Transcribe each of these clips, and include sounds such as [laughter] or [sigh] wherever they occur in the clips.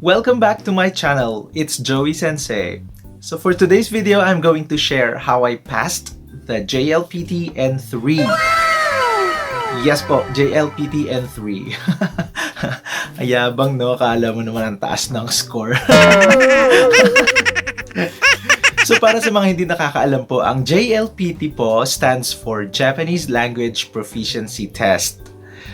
Welcome back to my channel. It's Joey Sensei. So for today's video, I'm going to share how I passed the JLPT N3. Yes po, JLPT N3. [laughs] Ayabang no, kala mo naman ang taas ng score. [laughs] So para sa mga hindi nakakaalam po, ang JLPT po stands for Japanese Language Proficiency Test.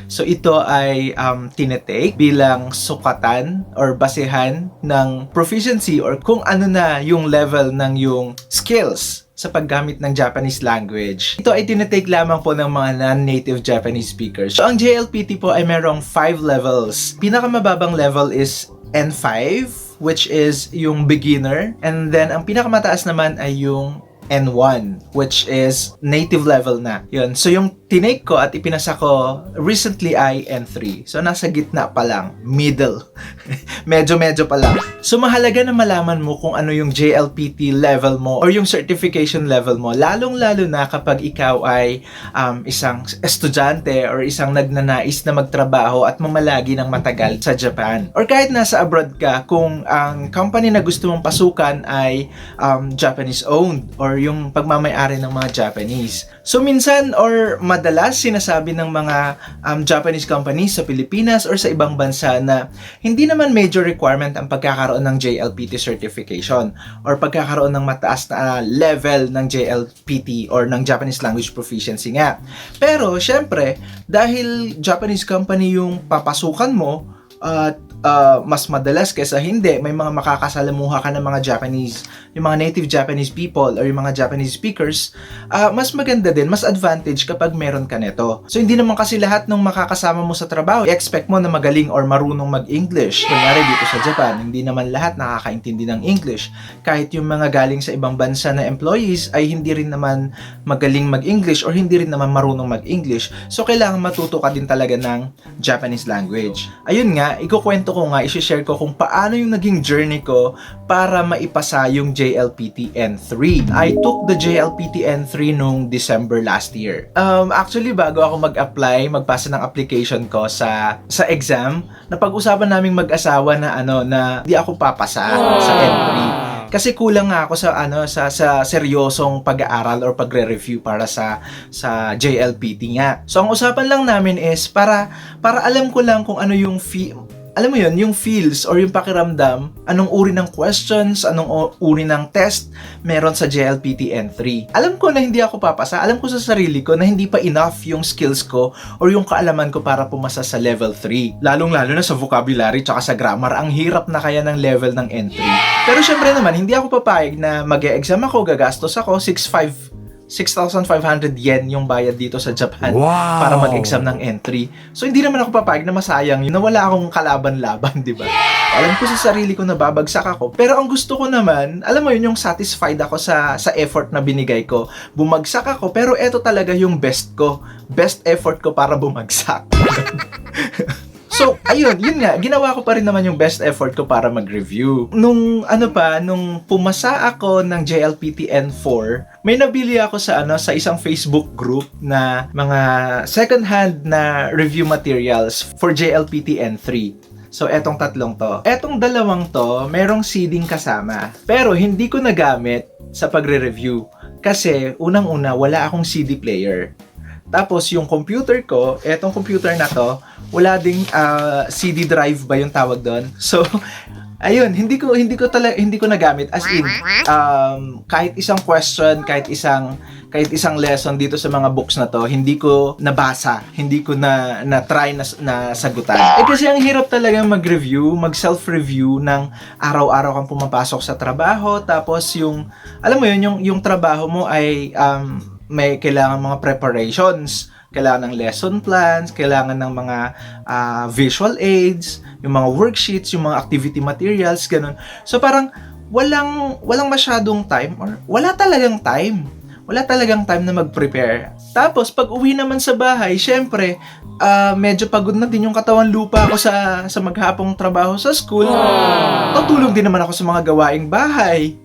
So ito ay um, tinetake bilang sukatan or basehan ng proficiency or kung ano na yung level ng yung skills sa paggamit ng Japanese language. Ito ay tinetake lamang po ng mga non-native Japanese speakers. So ang JLPT po ay merong 5 levels. Pinakamababang level is N5 which is yung beginner and then ang pinakamataas naman ay yung N1 which is native level na. Yun. So yung tinake ko at ipinasa ko recently ay N3. So nasa gitna pa lang, middle. [laughs] Medyo-medyo pa lang. So mahalaga na malaman mo kung ano yung JLPT level mo or yung certification level mo. Lalong-lalo na kapag ikaw ay um, isang estudyante or isang nagnanais na magtrabaho at mamalagi ng matagal sa Japan. Or kahit nasa abroad ka, kung ang company na gusto mong pasukan ay um, Japanese owned or yung pagmamayari ng mga Japanese. So minsan or madalas sinasabi ng mga um, Japanese companies sa Pilipinas or sa ibang bansa na hindi naman major requirement ang pagkakaroon ng JLPT certification or pagkakaroon ng mataas na level ng JLPT or ng Japanese language proficiency nga. Pero syempre, dahil Japanese company yung papasukan mo at uh, mas madalas kaysa hindi, may mga makakasalamuha ka ng mga Japanese, yung mga native Japanese people or yung mga Japanese speakers, uh, mas maganda din, mas advantage kapag meron ka nito. So hindi naman kasi lahat ng makakasama mo sa trabaho, expect mo na magaling or marunong mag-English. Kunyari dito sa Japan, hindi naman lahat nakakaintindi ng English. Kahit yung mga galing sa ibang bansa na employees ay hindi rin naman magaling mag-English or hindi rin naman marunong mag-English. So kailangan matuto ka din talaga ng Japanese language. Ayun nga, ikukwento ko nga, isi-share ko kung paano yung naging journey ko para maipasa yung JLPT N3. I took the JLPT N3 nung December last year. Um, actually, bago ako mag-apply, magpasa ng application ko sa sa exam, napag-usapan naming mag-asawa na ano na di ako papasa sa N3 kasi kulang nga ako sa ano sa sa seryosong pag-aaral or pagre-review para sa sa JLPT nga. So ang usapan lang namin is para para alam ko lang kung ano yung fee alam mo yun, yung feels or yung pakiramdam, anong uri ng questions, anong uri ng test meron sa JLPT N3. Alam ko na hindi ako papasa, alam ko sa sarili ko na hindi pa enough yung skills ko or yung kaalaman ko para pumasa sa level 3. Lalong-lalo na sa vocabulary tsaka sa grammar, ang hirap na kaya ng level ng N3. Pero syempre naman, hindi ako papayag na mag-e-exam ako, gagastos ako, 6.5 6,500 yen yung bayad dito sa Japan Wow! para mag-exam ng entry. So hindi naman ako papayag na masayang yun, na wala akong kalaban-laban, [laughs] di ba? Alam ko sa sarili ko na babagsak ako. Pero ang gusto ko naman, alam mo yun, yung satisfied ako sa sa effort na binigay ko. Bumagsak ako, pero eto talaga yung best ko. Best effort ko para bumagsak. [laughs] So, ayun, yun nga, ginawa ko pa rin naman yung best effort ko para mag-review. Nung, ano pa, nung pumasa ako ng JLPT N4, may nabili ako sa, ano, sa isang Facebook group na mga second-hand na review materials for JLPT N3. So, etong tatlong to. Etong dalawang to, merong seeding kasama. Pero, hindi ko nagamit sa pagre-review. Kasi, unang-una, wala akong CD player. Tapos yung computer ko, etong computer na to, wala ding ah, CD drive ba yung tawag doon. [laughs] So ayun, hindi ko hindi ko talaga hindi ko nagamit as in um, kahit isang question, kahit isang kahit isang lesson dito sa mga books na to, hindi ko nabasa, hindi ko na na try na, na sagutan. Eh kasi ang hirap talaga mag-review, mag self-review ng araw-araw kang pumapasok sa trabaho, tapos yung alam mo yun, yung yung trabaho mo ay um, may kailangan mga preparations, kailangan ng lesson plans, kailangan ng mga ah, visual aids, yung mga worksheets, yung mga activity materials, ganun. So parang walang walang masyadong time or wala talagang time. Wala talagang time na mag-prepare. Tapos, pag uwi naman sa bahay, syempre, ah, medyo pagod na din yung katawan lupa ako sa, sa maghapong trabaho sa school. Tutulong din naman ako sa mga gawaing bahay.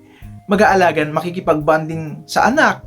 Mag-aalagan, makikipag-bonding sa anak,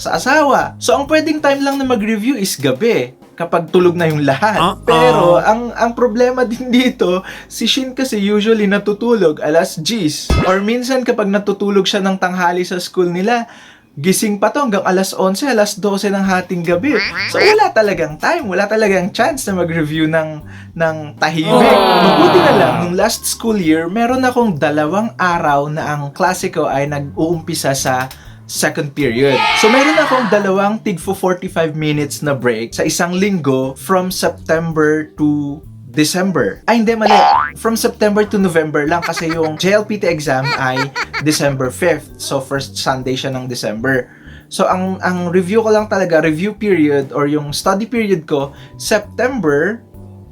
sa asawa. So, ang pwedeng time lang na mag-review is gabi. kapag tulog na yung lahat. Uh-oh. Pero ang ang problema [laughs] din dito, si Shin kasi usually natutulog alas 10. Or minsan kapag natutulog siya ng tanghali sa school nila, gising pa to hanggang alas 11, alas 12 ng hating gabi. So wala talagang time, wala talagang chance na mag-review ng ng tahimik. Mabuti na lang, nung last school year, meron akong dalawang araw na ang klase ko ay nag-uumpisa sa second period. So meron akong dalawang tig for 45 minutes na break sa isang linggo from September to December. Ay, hindi, mali. From September to November lang kasi yung JLPT exam ay December 5th. So, first Sunday siya ng December. So, ang, ang review ko lang talaga, review period or yung study period ko, September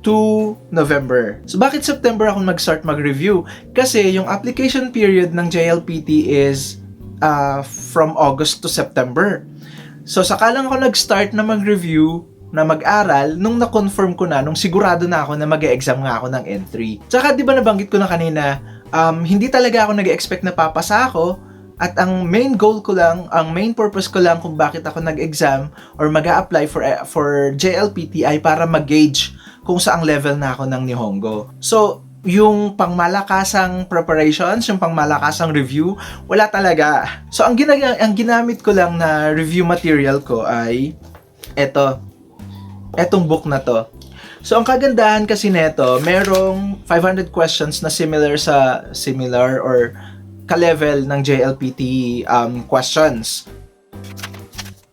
to November. So, bakit September ako mag-start mag-review? Kasi yung application period ng JLPT is uh, from August to September. So, saka lang ako nag-start na mag-review na mag-aral nung na-confirm ko na, nung sigurado na ako na mag exam nga ako ng entry. Tsaka di ba nabanggit ko na kanina, um, hindi talaga ako nag-expect na papasa ako at ang main goal ko lang, ang main purpose ko lang kung bakit ako nag-exam or mag apply for, for JLPT ay para mag-gauge kung saang level na ako ng Nihongo. So, yung pangmalakasang preparations, yung pangmalakasang review, wala talaga. So, ang, gina- ang ginamit ko lang na review material ko ay eto, etong book na to. So, ang kagandahan kasi nito, merong 500 questions na similar sa similar or ka-level ng JLPT um, questions.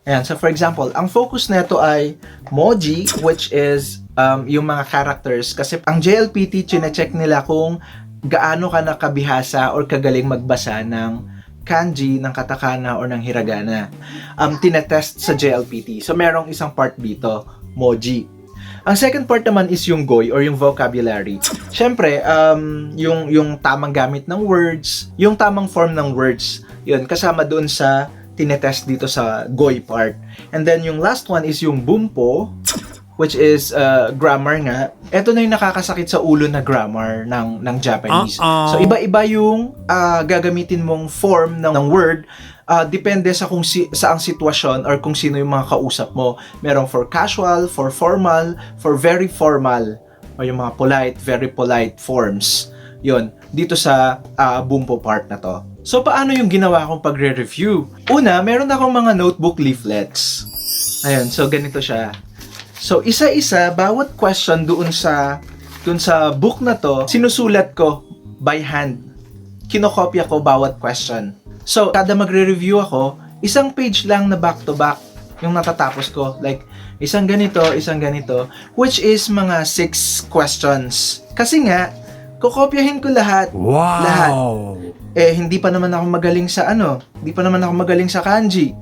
Ayan, so for example, ang focus nito ay Moji, which is um, yung mga characters. Kasi ang JLPT, chinecheck nila kung gaano ka nakabihasa or kagaling magbasa ng kanji, ng katakana, or ng hiragana. Um, tinetest sa JLPT. So, merong isang part dito, Moji. Ang second part naman is yung goy or yung vocabulary. Siyempre, um, yung, yung tamang gamit ng words, yung tamang form ng words, yun, kasama doon sa tinetest dito sa goy part. And then yung last one is yung bumpo, which is uh, grammar nga. Ito na yung nakakasakit sa ulo na grammar ng ng Japanese. Uh-oh. So iba-iba yung uh, gagamitin mong form ng, ng word uh, depende sa kung si, sa ang sitwasyon or kung sino yung mga kausap mo. Merong for casual, for formal, for very formal o yung mga polite, very polite forms. Yun, dito sa uh, bumpo part na to. So, paano yung ginawa kong pagre-review? Una, meron akong mga notebook leaflets. Ayun, so ganito siya. So, isa-isa, bawat question doon sa doon sa book na to, sinusulat ko by hand. Kinokopya ko bawat question. So, kada magre-review ako, isang page lang na back-to-back yung natatapos ko. Like, isang ganito, isang ganito, which is mga six questions. Kasi nga, kukopyahin ko lahat. Wow! Lahat. Eh, hindi pa naman ako magaling sa ano, hindi pa naman ako magaling sa kanji.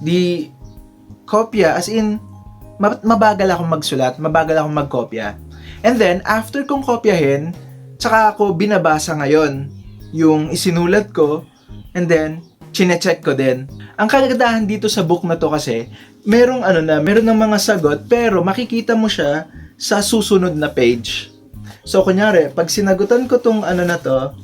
Di, kopya, as in, mabagal akong magsulat, mabagal akong magkopya. And then, after kong kopyahin, tsaka ako binabasa ngayon yung isinulat ko, And then, chinecheck ko din. Ang kagandahan dito sa book na to kasi, merong ano na, meron ng mga sagot, pero makikita mo siya sa susunod na page. So, kunyari, pag sinagutan ko tong ano na to,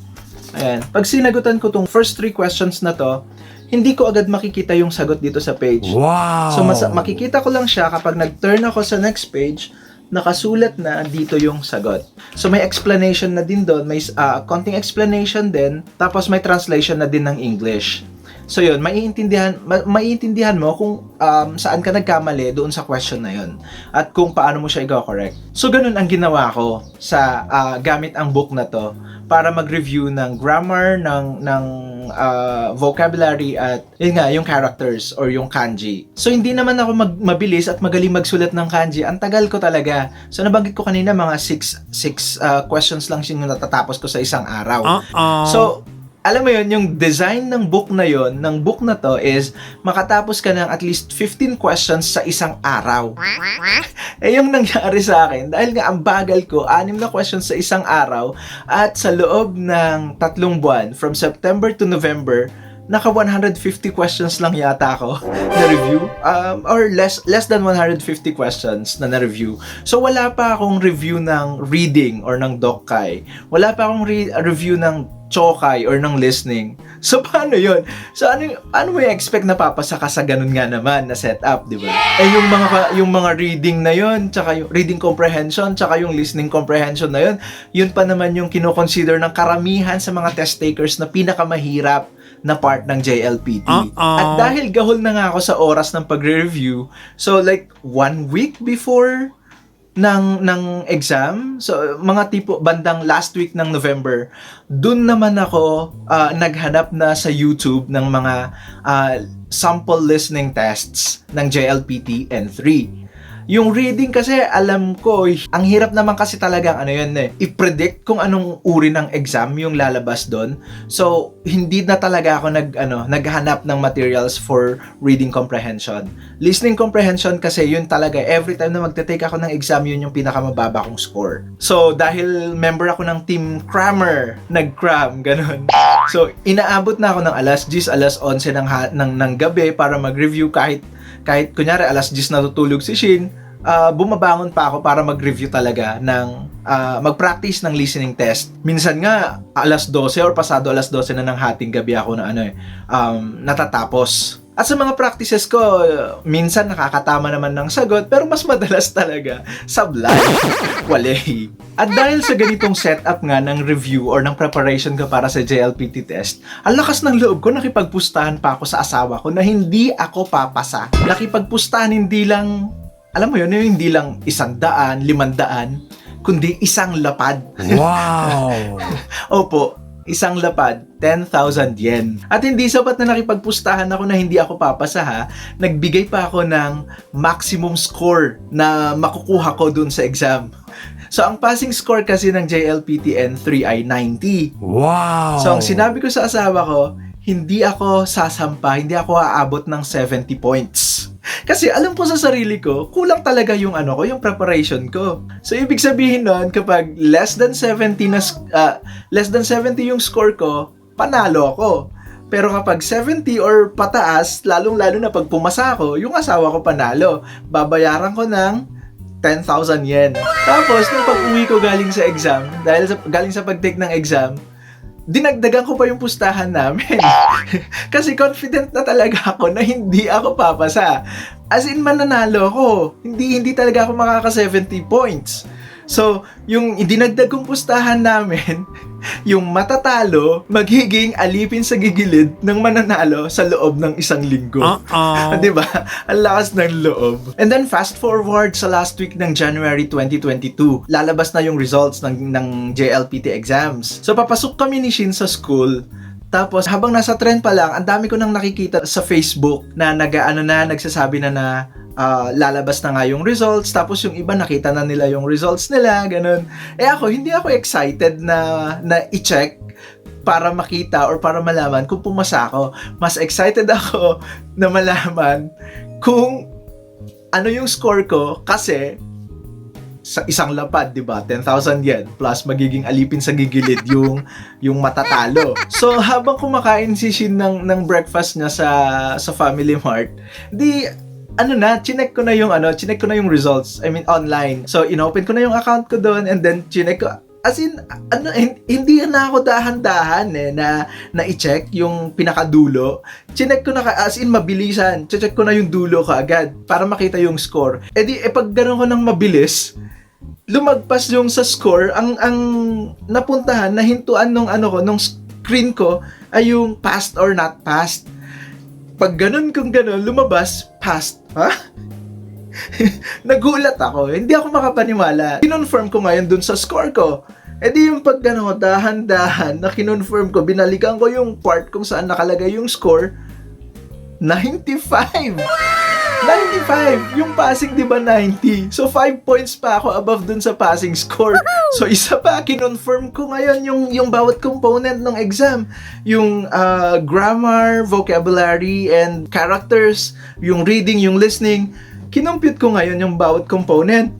ayan, pag sinagutan ko tong first three questions na to, hindi ko agad makikita yung sagot dito sa page. Wow! So, mas, makikita ko lang siya kapag nag-turn ako sa next page, nakasulat na dito yung sagot. So may explanation na din doon, may uh, konting explanation din, tapos may translation na din ng English. So yun, maiintindihan ma- maiintindihan mo kung um, saan ka nagkamali doon sa question na yun at kung paano mo siya i-correct. So ganun ang ginawa ko sa uh, gamit ang book na to para mag-review ng grammar ng ng uh, vocabulary at yun nga yung characters or yung kanji. So hindi naman ako mag mabilis at magaling magsulat ng kanji. Ang tagal ko talaga. So nabanggit ko kanina mga 6 6 uh, questions lang yung natatapos ko sa isang araw. Uh-oh. So alam mo yun, yung design ng book na yon ng book na to is makatapos ka ng at least 15 questions sa isang araw. [laughs] eh yung nangyari sa akin, dahil nga ang bagal ko, anim na questions sa isang araw at sa loob ng tatlong buwan, from September to November, naka 150 questions lang yata ako na review um, or less less than 150 questions na na-review. So wala pa akong review ng reading or ng dokkay. Wala pa akong re- review ng chokay or ng listening. [laughs] So paano 'yon? So ano ano mo expect na papasa ka sa ganun nga naman na setup, di ba? Eh yung mga yung mga reading na 'yon, tsaka yung reading comprehension, tsaka yung listening comprehension na 'yon, yun pa naman yung kino-consider ng karamihan sa mga test takers na pinakamahirap na part ng JLPT. Uh-oh. At dahil gahol na nga ako sa oras ng pagre-review, so like one week before ng ng exam, so mga tipo bandang last week ng November, dun naman ako ah, naghanap na sa YouTube ng mga ah, sample listening tests ng JLPT N3. Yung reading kasi alam ko, ang hirap naman kasi talagang ano yun eh, i-predict kung anong uri ng exam yung lalabas doon. So, hindi na talaga ako nag ano, naghanap ng materials for reading comprehension. Listening comprehension kasi yun talaga every time na magte-take ako ng exam yun yung pinakamababa kong score. So, dahil member ako ng team crammer, nag-cram ganun. So, inaabot na ako ng alas 10, alas 11 ng, ng, ng gabi para mag-review kahit kahit kunyari alas 10 natutulog si Shin, ah, bumabangon pa ako para mag-review talaga ng ah, mag-practice ng listening test. Minsan nga alas 12 or pasado alas 12 na ng hating gabi ako na ano eh um, natatapos. At sa mga practices ko, minsan nakakatama naman ng sagot, pero mas madalas talaga sablay, walay. At dahil sa ganitong setup nga ng review or ng preparation ko para sa JLPT test, ang lakas ng loob ko nakipagpustahan pa ako sa asawa ko na hindi ako papasa. Nakipagpustahan hindi lang, alam mo yun, yung hindi lang isang daan, limandaan, kundi isang lapad. Wow! [laughs] Opo, isang lapad, 10,000 yen. At hindi sapat na nakipagpustahan ako na hindi ako papasa ha, nagbigay pa ako ng maximum score na makukuha ko dun sa exam. So, ang passing score kasi ng JLPT N3 ay 90. Wow! So, ang sinabi ko sa asawa ko, hindi ako sasampa, hindi ako aabot ng 70 points. Kasi alam ko sa sarili ko, kulang talaga yung ano ko, yung preparation ko. So ibig sabihin nun, kapag less than 70 na ah, less than 70 yung score ko, panalo ako. Pero kapag 70 or pataas, lalong-lalo na pag pumasa ako, yung asawa ko panalo. Babayaran ko ng 10,000 yen. Tapos, nung pag-uwi ko galing sa exam, dahil sa, galing sa pag-take ng exam, dinagdagan ko pa yung pustahan namin. [laughs] Kasi confident na talaga ako na hindi ako papasa. As in, mananalo ako. Hindi, hindi talaga ako makaka 70 points. So, yung dinagdag kong pustahan namin, yung matatalo, magiging alipin sa gigilid ng mananalo sa loob ng isang linggo. Uh-oh. [laughs] 'Di ba? Ang lakas ng loob. And then fast forward sa last week ng January 2022, lalabas na yung results ng ng JLPT exams. So papasok kami ni Shin sa school. Tapos habang nasa trend pa lang, ang dami ko nang nakikita sa Facebook na nag-ano na nagsasabi na na ah, lalabas na nga yung results tapos yung iba nakita na nila yung results nila ganun eh ako hindi ako excited na na i-check para makita or para malaman kung pumasa ako. Mas excited [laughs] ako na malaman kung ano yung score ko kasi sa isang lapad, 'di ba? 10,000 yen plus magiging alipin sa gigilid yung yung matatalo. So habang kumakain si Shin ng ng breakfast niya sa sa Family Mart, di ano na, chinek ko na yung ano, chinek ko na yung results. I mean online. So inopen ko na yung account ko doon and then chinek ko As in, ano, hin- hindi na ako dahan-dahan eh, na, na i-check yung pinakadulo. Chinek ko na, as in, mabilisan. Check ko na yung dulo ko agad para makita yung score. E di, eh, pag ganun ko ng mabilis, lumagpas yung sa score, ang, ang napuntahan, nahintuan nung ano ko, nung screen ko, ay yung passed or not passed. Pag ganun kung ganun, lumabas, passed. Ha? [laughs] Nagulat ako. Hindi ako makapaniwala. Kinonfirm ko ngayon dun sa score ko. E di yung pag ano, dahan-dahan na kinonfirm ko, binalikan ko yung part kung saan nakalagay yung score, 95! 95! Yung passing, di ba, 90? So, 5 points pa ako above dun sa passing score. So, isa pa, kinonfirm ko ngayon yung, yung bawat component ng exam. Yung ah, grammar, vocabulary, and characters, yung reading, yung listening. Kinompute ko ngayon yung bawat component.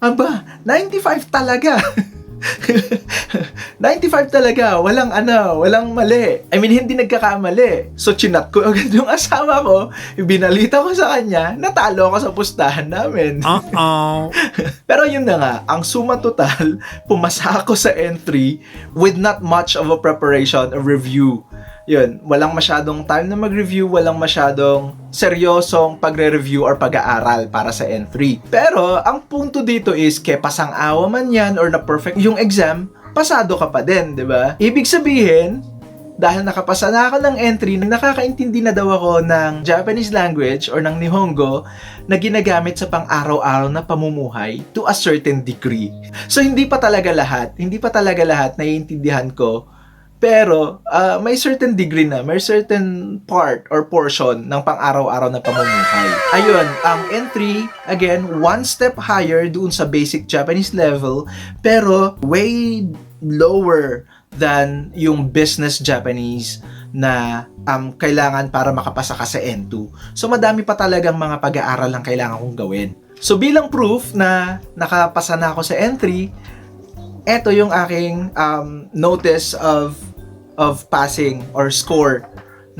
Aba, 95 talaga! [laughs] [laughs] 95 talaga, walang ano, walang mali. I mean, hindi nagkakamali. So, chinat ko agad yung asawa ko, ibinalita ko sa kanya, natalo ako sa pustahan namin. Uh-oh. [laughs] Pero yun na nga, ang suma total, pumasa ako sa entry with not much of a preparation or review. Yun, walang masyadong time na mag-review, walang masyadong seryosong pagre-review or pag-aaral para sa N3. Pero, ang punto dito is, kaya pasang awa man yan or na perfect yung exam, pasado ka pa din, di ba? Ibig sabihin, dahil nakapasa na ako ng entry, nakakaintindi na daw ako ng Japanese language or ng Nihongo na ginagamit sa pang-araw-araw na pamumuhay to a certain degree. So, hindi pa talaga lahat, hindi pa talaga lahat naiintindihan ko pero ah, may certain degree na, may certain part or portion ng pang-araw-araw na pamumuhay. Ayun, ang N3, again, one step higher doon sa basic Japanese level, pero way lower than yung business Japanese na um, kailangan para makapasa ka sa N2. So madami pa talagang mga pag-aaral ang kailangan kong gawin. So bilang proof na nakapasa na ako sa N3, eto yung aking um, notice of of passing or score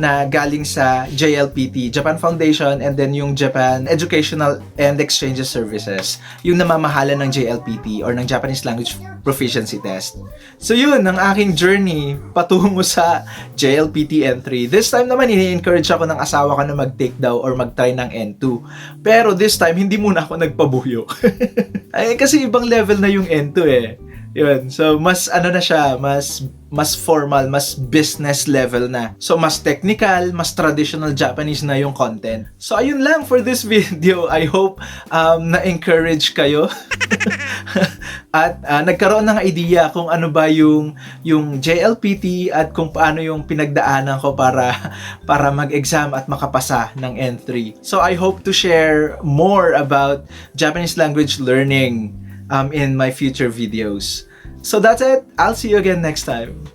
na galing sa JLPT, Japan Foundation, and then yung Japan Educational and Exchanges Services, yung namamahala ng JLPT or ng Japanese Language Proficiency Test. So yun, ang aking journey patungo sa JLPT N3. This time naman, ini-encourage ako ng asawa ko na mag-take daw or mag-try ng N2. Pero this time, hindi muna ako nagpabuyo. [laughs] Ay, kasi ibang level na yung N2 eh. Yun. So, mas ano na siya, mas mas formal, mas business level na. So, mas technical, mas traditional Japanese na yung content. So, ayun lang for this [laughs] video. I hope um, na-encourage kayo. [laughs] at ah, nagkaroon ng idea kung ano ba yung yung JLPT at kung paano yung pinagdaanan ko para para mag-exam at makapasa ng N3. So I hope to share more about Japanese language learning um, in my future videos. So that's it. I'll see you again next time.